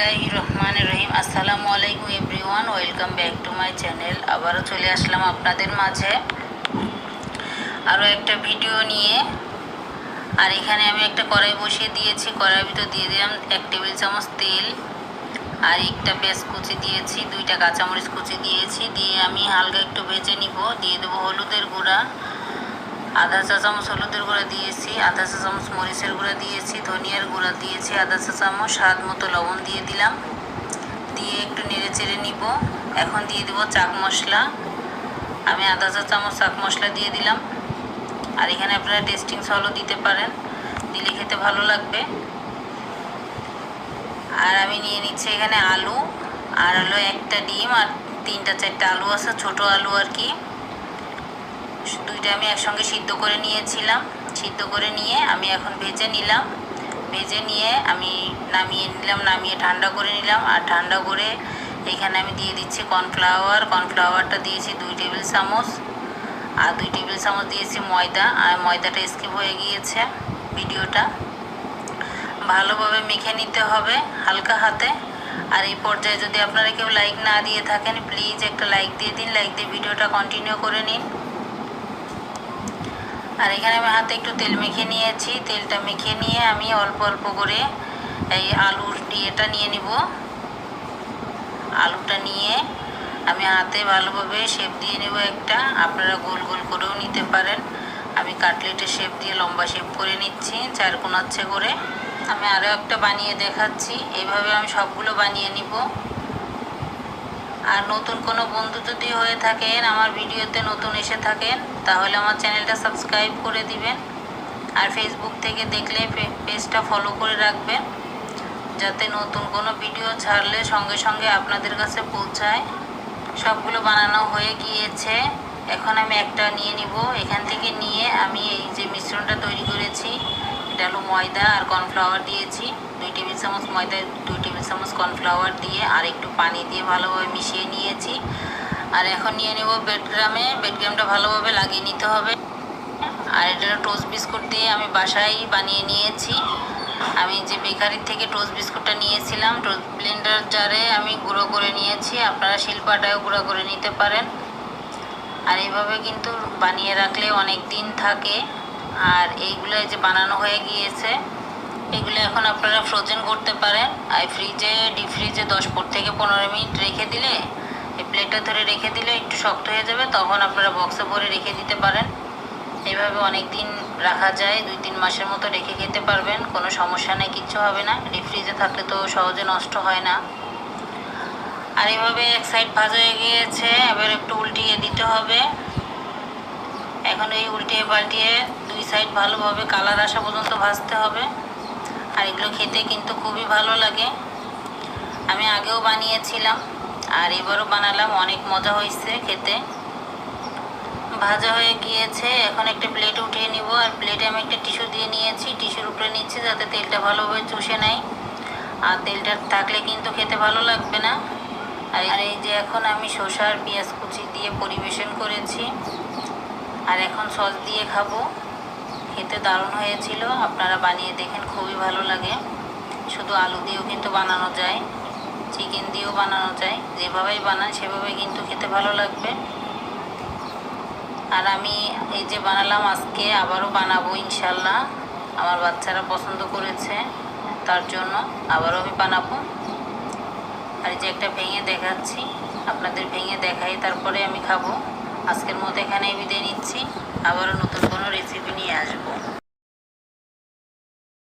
বিসমিল্লাহ রহমান রহিম। আসসালামু আলাইকুম everyone, welcome back to my channel. আবারও চলে আসলাম আপনাদের মাঝে আরও একটা ভিডিও নিয়ে। আর এখানে আমি একটা কড়াই বসিয়ে দিয়েছি কড়াই ভিতর দিয়ে দিলাম এক টেবিল চামচ তেল আর একটা পেঁয়াজ কুচি দিয়েছি, দুইটা কাঁচামরিচ কুচি দিয়েছি। দিয়ে আমি হালকা একটু ভেজে নিব, দিয়ে দেবো হলুদের গুঁড়া। আধা চা চামচ হলুদের গুঁড়া দিয়েছি আধা চা চামচ মরিচের গুঁড়া দিয়েছি, ধনিয়ার গুঁড়া দিয়েছি আধা চা চামচ স্বাদ মতো লবণ দিয়ে দিলাম। দিয়ে একটু নেড়ে চেড়ে নিব। এখন দিয়ে দেবো চাক মশলা। আমি আধা চা চামচ চাক মশলা দিয়ে দিলাম। আর এখানে আপনারা টেস্টিং সলও দিতে পারেন। দিলে খেতে ভালো লাগবে। আর আমি নিয়ে নিচ্ছি এখানে আলু। আর হলো একটা ডিম আর তিনটা চারটা আলু আছে, ছোট আলু আর কি। দুইটা আমি একসঙ্গে সিদ্ধ করে নিয়েছিলাম। সিদ্ধ করে নিয়ে আমি এখন ভেজে নিলাম। ভেজে নিয়ে আমি নামিয়ে নিলাম, নামিয়ে ঠান্ডা করে নিলাম। আর ঠান্ডা করে এখানে আমি দিয়ে দিচ্ছি কর্নফ্লাওয়ার। কর্নফ্লাওয়ারটা দিয়েছি দুই টেবিল চামচ। আর দুই টেবিল চামচ দিয়েছি ময়দা। আর ময়দাটা স্কিপ হয়ে গিয়েছে ভিডিওটা। ভালোভাবে মেখে নিতে হবে হালকা হাতে। আর এই পর্যায়ে যদি আপনারা কেউ লাইক না দিয়ে থাকেন, প্লিজ একটা লাইক দিয়ে দিন। লাইক দিয়ে ভিডিওটা কন্টিনিউ করে নিন। আর এখানে আমি হাতে একটু তেল মেখে নিয়েছি। তেলটা মেখে নিয়ে আমি অল্প অল্প করে এই আলুর ইয়েটা নিয়ে নিব। আলুটা নিয়ে আমি হাতে ভালোভাবে শেপ দিয়ে নেব একটা। আপনারা গোল গোল করেও নিতে পারেন। আমি কাটলেটের শেপ দিয়ে লম্বা শেপ করে নিচ্ছি, চার কোনাচ্ছে করে। আমি আরও একটা বানিয়ে দেখাচ্ছি। এইভাবে আমি সবগুলো বানিয়ে নিব। আর নতুন কোনো বন্ধু যদি হয়ে থাকেন, আমার ভিডিওতে নতুন এসে থাকেন, তাহলে আমার চ্যানেলটা সাবস্ক্রাইব করে দিবেন। আর ফেসবুক থেকে দেখলে পেজটা ফলো করে রাখবেন, যাতে নতুন কোনো ভিডিও ছাড়লে সঙ্গে সঙ্গে আপনাদের কাছে পৌঁছায়। সবগুলো বানানো হয়ে গিয়েছে। এখন আমি একটা নিয়ে নিব। এখান থেকে নিয়ে আমি এই যে মিশ্রণটা তৈরি করেছি। এটা হলো ময়দা আর কর্নফ্লাওয়ার দিয়েছি। দুই টেবিল চামচ ময়দা, দুই টেবিল চামচ কর্নফ্লাওয়ার দিয়ে আর একটু পানি দিয়ে ভালোভাবে মিশিয়ে নিয়েছি। আর এখন নিয়ে নেব বেডগ্রামে। বেডগ্রামটা ভালোভাবে লাগিয়ে নিতে হবে। আর এটা টোস্ট বিস্কুট দিয়ে আমি বাসায় বানিয়ে নিয়েছি। আমি যে বেকারির থেকে টোস্ট বিস্কুটটা নিয়েছিলাম, টোস্ট ব্লেন্ডার জারে আমি গুঁড়ো করে নিয়েছি। আপনারা শিল্পাটাও গুঁড়ো করে নিতে পারেন। আর এইভাবে কিন্তু বানিয়ে রাখলে অনেক দিন থাকে। আর এইগুলো যে বানানো হয়ে গিয়েছে, এগুলো এখন আপনারা ফ্রোজেন করতে পারেন। আর ফ্রিজে ডিপ ফ্রিজে দশ থেকে পনেরো মিনিট রেখে দিলে, এই প্লেটটা ধরে রেখে দিলে একটু শক্ত হয়ে যাবে, তখন আপনারা বক্সে ভরে রেখে দিতে পারেন। এইভাবে অনেক দিন রাখা যায়, দুই তিন মাসের মতো রেখে খেতে পারবেন, কোনো সমস্যা নেই, কিচ্ছু হবে না। ডিপ ফ্রিজে থাকলে তো সহজে নষ্ট হয় না। আর এইভাবে এক সাইড ভাজা হয়ে গিয়েছে, এবার একটু উল্টিয়ে দিতে হবে। এখন এই উল্টিয়ে পাল্টিয়ে দুই সাইড ভালোভাবে কালার আসা পর্যন্ত ভাজতে হবে। আর এগুলো খেতে কিন্তু খুবই ভালো লাগে। আমি আগেও বানিয়েছিলাম, আর এবারও বানালাম, অনেক মজা হয়েছে খেতে। ভাজা হয়ে গিয়েছে, এখন একটা প্লেট উঠিয়ে নিব। আর প্লেটে আমি একটা টিস্যু দিয়ে নিয়েছি। টিস্যুর উপরে নিচ্ছি যাতে তেলটা ভালোভাবে চুষে নেয়। আর তেলটা থাকলে কিন্তু খেতে ভালো লাগবে না। আর এই যে এখন আমি শসার পেঁয়াজ কুচি দিয়ে পরিবেশন করেছি। আর এখন সস দিয়ে খাব। খেতে দারুণ হয়েছিল। আপনারা বানিয়ে দেখেন, খুবই ভালো লাগে। শুধু আলু দিয়েও কিন্তু বানানো যায় চিকেন দিয়েও বানানো যায়। যেভাবেই বানান সেভাবে কিন্তু খেতে ভালো লাগবে। আর আমি এই যে বানালাম, আজকে আবারও বানাবো ইনশাল্লাহ। আমার বাচ্চারা পছন্দ করেছে, তার জন্য আবারও আমি বানাবো। আর যে একটা ভেঙে দেখাচ্ছি, আপনাদের ভেঙে দেখাই, তারপরে আমি খাব। আজকের মতো এখানেই বিদায় নিচ্ছি। আবারও নতুন কোনো রেসিপি নিয়ে আসব।